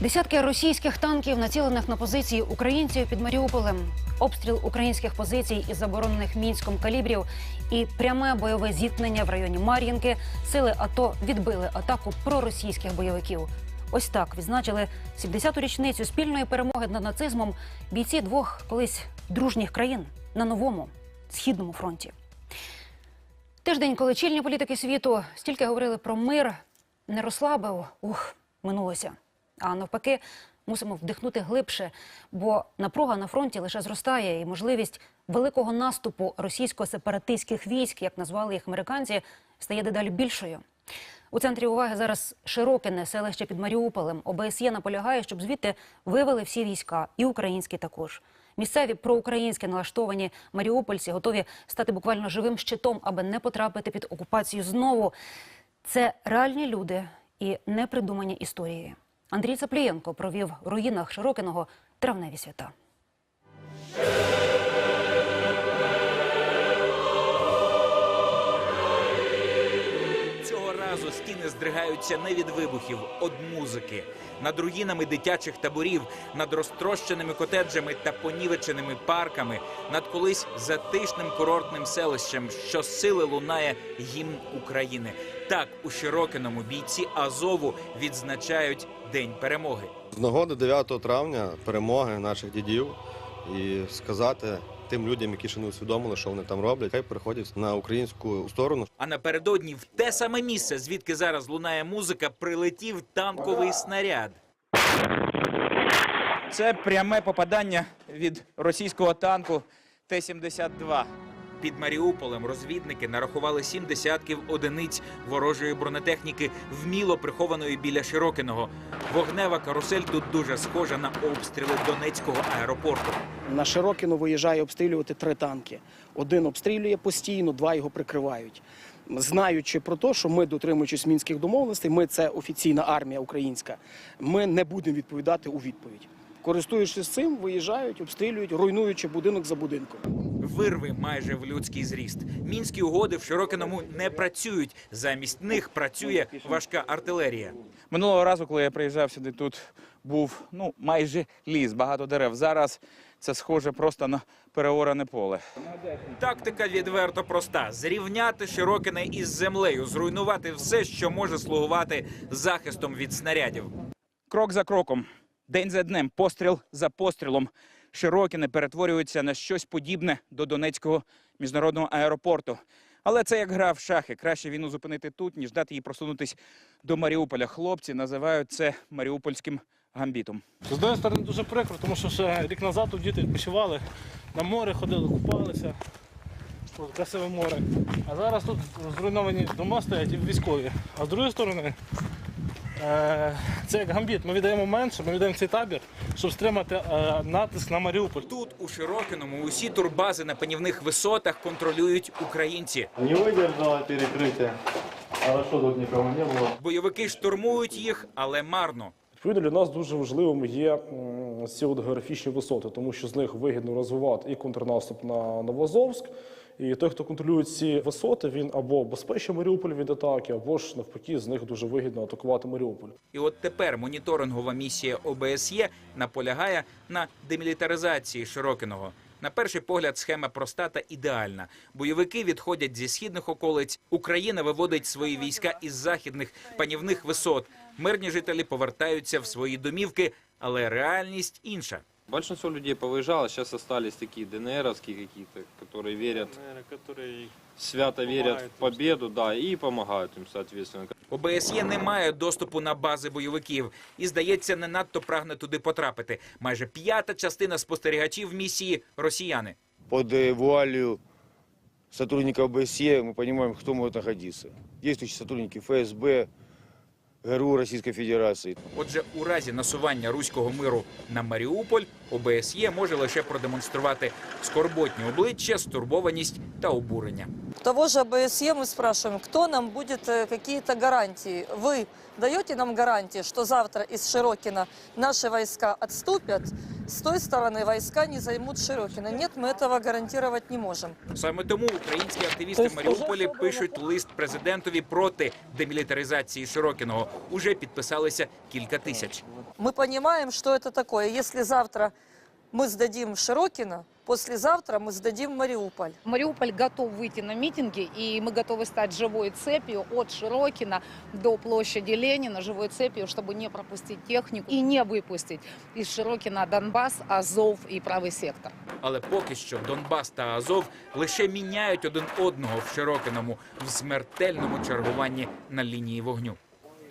Десятки російських танків, націлених на позиції українців під Маріуполем, обстріл українських позицій із заборонених мінськом калібрів і пряме бойове зіткнення в районі Мар'їнки. Сили АТО відбили атаку проросійських бойовиків. Ось так відзначили 70-ту річницю спільної перемоги над нацизмом бійці двох колись дружніх країн на новому східному фронті. Тиждень, коли чільні політики світу стільки говорили про мир, не розслабив, ух, минулося. А навпаки, мусимо вдихнути глибше, бо напруга на фронті лише зростає, і можливість великого наступу російсько-сепаратистських військ, як назвали їх американці, стає дедалі більшою. У центрі уваги зараз Широкине, селище під Маріуполем. ОБСЄ наполягає, щоб звідти вивели всі війська, і українські також. Місцеві проукраїнські налаштовані маріупольці готові стати буквально живим щитом, аби не потрапити під окупацію знову. Це реальні люди і непридумані історії. Андрій Цаплієнко провів в руїнах Широкиного травневі свята. Стіни здригаються не від вибухів, від музики. Над руїнами дитячих таборів, над розтрощеними котеджами та понівеченими парками, над колись затишним курортним селищем, що сили лунає гімн України. Так у Широкиному бійці Азову відзначають День перемоги. З нагоди 9 травня перемоги наших дідів і сказати тим людям, які ще не усвідомили, що вони там роблять, хай переходять на українську сторону. А напередодні в те саме місце, звідки зараз лунає музика, прилетів танковий снаряд. Це пряме попадання від російського танку Т-72. Під Маріуполем розвідники нарахували сім десятків одиниць ворожої бронетехніки, вміло прихованої біля Широкиного. Вогнева карусель тут дуже схожа на обстріли Донецького аеропорту. На Широкіно виїжджає обстрілювати три танки. Один обстрілює постійно, два його прикривають. Знаючи про те, що ми, дотримуючись мінських домовленостей, ми це офіційна армія українська, ми не будемо відповідати у відповідь. Користуючись цим, виїжджають, обстрілюють, руйнуючи будинок за будинком. Вирви майже в людський зріст. Мінські угоди в Широкиному не працюють. Замість них працює важка артилерія. Минулого разу, коли я приїжджав сюди, тут був ну майже ліс, багато дерев. Зараз це схоже просто на переоране поле. Тактика відверто проста: зрівняти Широкине із землею, зруйнувати все, що може слугувати захистом від снарядів. Крок за кроком, день за днем, постріл за пострілом. Широкіне перетворюється на щось подібне до Донецького міжнародного аеропорту. Але це як гра в шахи. Краще війну зупинити тут, ніж дати їй просунутись до Маріуполя. Хлопці називають це маріупольським гамбітом. З однієї сторони дуже прикро, тому що ще рік назад тут діти відпочивали, на море ходили, купалися. От, красиве море. А зараз тут зруйновані дома стоять і військові. А з другої сторони, це як гамбіт. Ми віддаємо менше, ми віддаємо цей табір, щоб стримати е, натиск на Маріуполь. Тут, у Широкиному, усі турбази на панівних висотах контролюють українці. Не выдержало перекрытие. Хорошо, тут никого не было. Бойовики штурмують їх, але марно. Відповідно, для нас дуже важливими є м, ці от географічні висоти, тому що з них вигідно розвивати і контрнаступ на Новозовськ. І той, хто контролює ці висоти, він або безпечить Маріуполь від атаки, або ж навпаки, з них дуже вигідно атакувати Маріуполь. І от тепер моніторингова місія ОБСЄ наполягає на демілітаризації Широкиного. На перший погляд, схема проста та ідеальна. Бойовики відходять зі східних околиць. Україна виводить свої війська із західних панівних висот. Мирні жителі повертаються в свої домівки, але реальність інша. Большинство людей повыезжало, сейчас остались такие ДНРовские какие-то, которые верят, Які свято верят Помогают в победу, да, и помогают им, соответственно. ОБСЄ не має доступу на бази бойовиків і, здається, не надто прагне туди потрапити. Майже п'ята частина спостерігачів місії росіяни. под э, вуалью сотрудников ОБСЕ мы понимаем, кто может находиться. Действующие сотрудники ФСБ, ГРУ Российской Федерации. Отже, у разі насування руського миру на Маріуполь ОБСЄ може лише продемонструвати скорботні обличчя, стурбованість та обурення. того же ОБСЕ мы спрашиваем, кто нам будет э, какие-то гарантии. Вы даете нам гарантии, что завтра из Широкина наши войска отступят, с той стороны войска не займут Широкино. Нет, мы этого гарантировать не можем. Саме тому українські активісти в Маріуполі пишуть лист президентові проти демілітаризації Широкіного. Уже підписалися кілька тисяч. Мы понимаем, что это такое. Если завтра мы сдадим Широкино, послезавтра мы сдадим Мариуполь. Мариуполь готов выйти на митинги, и мы готовы стать живой цепью от Широкина до площади Ленина, живой цепью, чтобы не пропустить технику и не выпустить из Широкина Донбасс, Азов и правый сектор. Але поки що Донбас та Азов лише міняють один одного в Широкиному в смертельному чергуванні на лінії вогню.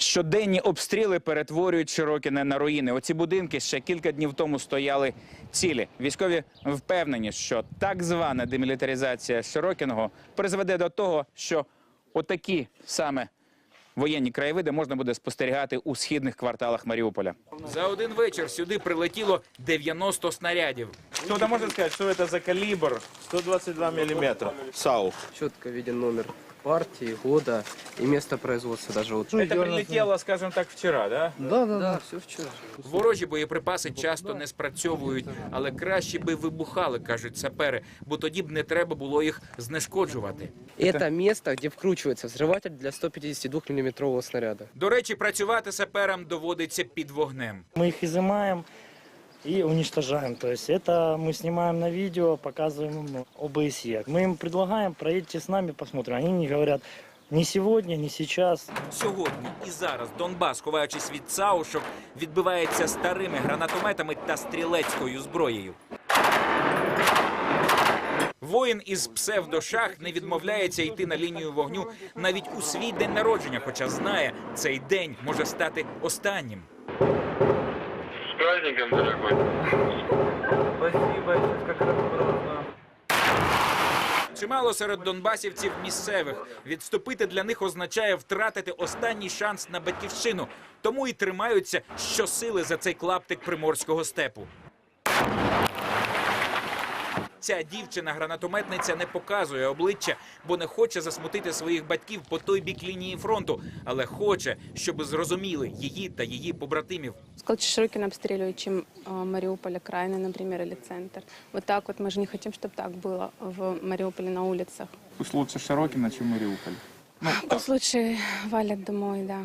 Щоденні обстріли перетворюють Широкіне на руїни. Оці будинки ще кілька днів тому стояли цілі. Військові впевнені, що так звана демілітаризація Широкіного призведе до того, що отакі саме воєнні краєвиди можна буде спостерігати у східних кварталах Маріуполя. За один вечір сюди прилетіло 90 снарядів. Хто може сказати, що це за калібр? 122 миллиметра. САУ. четко виден номер партии, года и место производства даже вот. Це прилетіло, скажімо так, вчора, да? Да, да, да, все вчера. Ворожі боєприпаси часто не спрацьовують, але краще би вибухали, кажуть сапери, бо тоді б не треба було їх знешкоджувати. Это место, где вкручивается взрыватель для 152 миллиметрового снаряда. До речі, працювати саперам доводиться під вогнем. Мы их изымаем и уничтожаем. То есть это мы снимаем на видео, показываем им ОБСЕ. Мы им предлагаем, проедьте с нами, посмотрим. Они не говорят, ни сегодня, ни сейчас. Сьогодні і зараз Донбас, ховаючись від ЦАУшок, відбивається старими гранатометами та стрілецькою зброєю. Воїн із псевдошах не відмовляється йти на лінію вогню навіть у свій день народження, хоча знає, цей день може стати останнім. Чимало серед донбасівців місцевих. Відступити для них означає втратити останній шанс на батьківщину. Тому і тримаються щосили за цей клаптик приморського степу. Ця дівчина-гранатометниця не показує обличчя, бо не хоче засмутити своїх батьків по той бік лінії фронту, але хоче, щоб зрозуміли її та її побратимів. Лучше Широкин обстреливают, чем э, Мариуполь, окраины, например, или центр. Вот так вот мы же не хотим, чтобы так было в Мариуполе на улицах. Пусть лучше Широкіна, чи Маріуполь. Пусть лучше валят домой, да.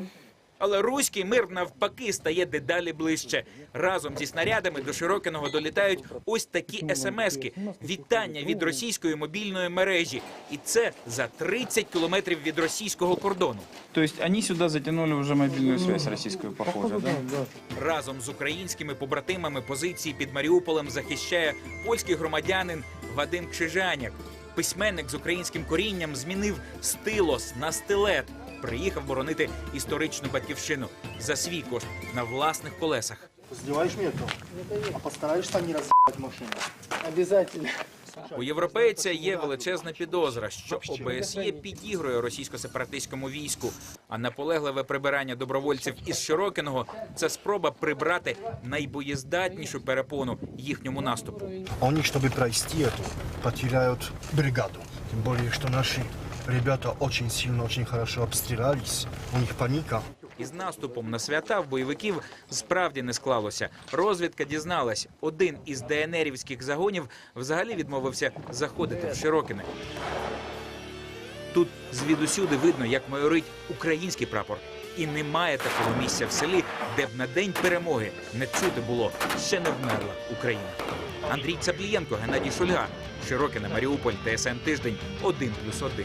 Але руський мир навпаки стає дедалі ближче. Разом зі снарядами до Широкиного долітають ось такі смски. Вітання від російської мобільної мережі. І це за 30 кілометрів від російського кордону. Тобто вони сюди затягнули вже мобільну зв'язь російською, похоже, да? Разом з українськими побратимами позиції під Маріуполем захищає польський громадянин Вадим Кшижаняк. Письменник з українським корінням змінив стилос на стилет Приїхав боронити історичну батьківщину за свій кошт на власних колесах. Сдеваешь метро, а постараешься не разъебать машину. Обязательно. У європейця є величезна підозра, що ОБСЄ підігрує російсько-сепаратистському війську, а наполегливе прибирання добровольців із Широкиного це спроба прибрати найбоєздатнішу перепону їхньому наступу. Они, чтобы пройти эту, потеряют бригаду. Тем более, что наши ребята очень сильно, очень хорошо обстрілялись. У них паніка. Із наступом на свята в бойовиків справді не склалося. Розвідка дізналась, один із ДНРівських загонів взагалі відмовився заходити в Широкине. Тут звідусюди видно, як майорить український прапор. І немає такого місця в селі, де б на день перемоги не чути було ще не вмерла Україна. Андрій Цаплієнко, Геннадій Шульга, Широкине, Маріуполь, ТСН Тиждень, 1+,1.